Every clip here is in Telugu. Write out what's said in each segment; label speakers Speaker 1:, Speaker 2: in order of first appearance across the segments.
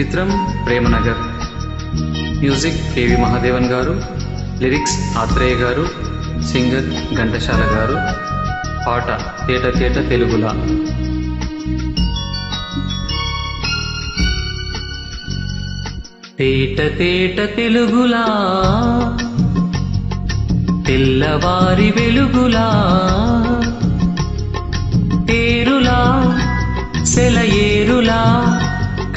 Speaker 1: చిత్రం ప్రేమనగర్. మ్యూజిక్ కేవి మహాదేవన్ గారు. లిరిక్స్ ఆత్రేయ గారు. సింగర్ ఘంటశాల గారు. పాట తేట తేట తెలుగులా. తేట తేట తెలుగులా. తెల్లవారి వెలుగులా. తేరులా సెలయేరులా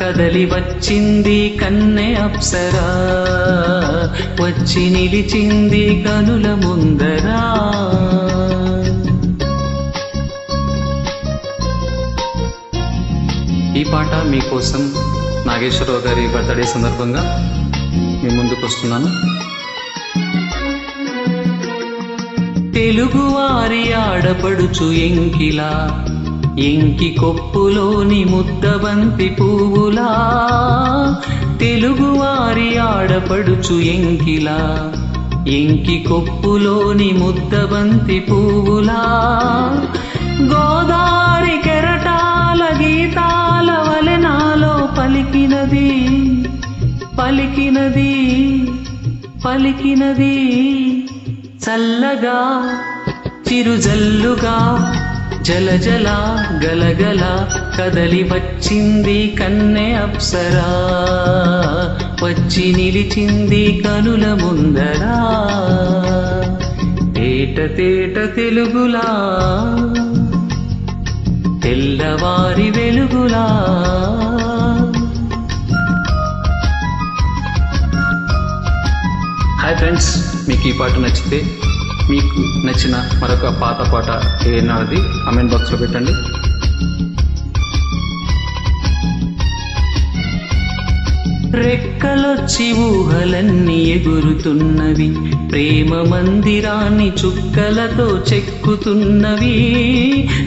Speaker 1: కదలి వచ్చింది కన్నె అప్సరా. వచ్చి నిలిచింది కనుల ముందరా. ఈ పాట మీకోసం నాగేశ్వరరావు గారి బర్త్డే సందర్భంగా మీ ముందుకు వస్తున్నాను. తెలుగువారి ఆడపడుచు ఎంకిలా ఇంకి కొప్పులోని ముద్దబంతి పువ్వులా తెలుగువారి ఆడపడుచు ఎంకిలా ఇంకి కొప్పులోని ముద్దబంతి పువ్వులా గోదారి కెరటాల గీతాల వలెనాలో పలికినది పలికినది పలికినది. చల్లగా చిరుజల్లుగా జల గలగల కదలి వచ్చింది కన్నె అప్సరా. వచ్చి నిలిచింది కనుల ముందరా. తేట తేట తెలుగులా. తెల్లవారి వెలుగులా. హాయ్ ఫ్రెండ్స్ మీకు ఈ పాట నచ్చితే మీకు నచ్చిన మరొక పాత పాట ఏనాది కామెంట్ బాక్స్లో పెట్టండి. రెక్కలొచ్చి ఊహలన్నీ ఎగురుతున్నవి ప్రేమ మందిరాన్ని చుక్కలతో చెక్కుతున్నవి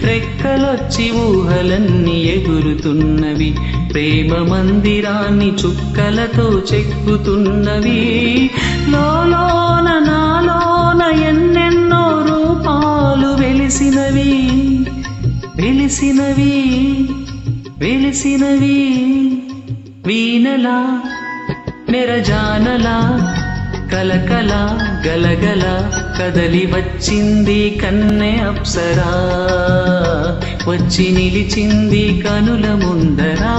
Speaker 1: రెక్కలొచ్చి ఊహలన్నీ ఎగురుతున్నవి ప్రేమ మందిరాన్ని చుక్కలతో చెక్కుతున్నవి లోలోన నా వెలిసినవి వెలిసినవి వీణలా నెరజానలా కలకల గలగల కదలి వచ్చింది కన్నె అప్సరా. వచ్చి నిలిచింది కనుల ముందరా.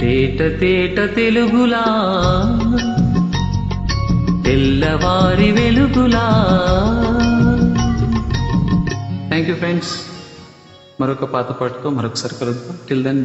Speaker 1: తేట తేట తెలుగులా తెల్లవారి వెలుగులా. థ్యాంక్ యూ ఫ్రెండ్స్ మరొక పాత పాటతో మరొకసారి కలుద్దాం టిల్ దెన్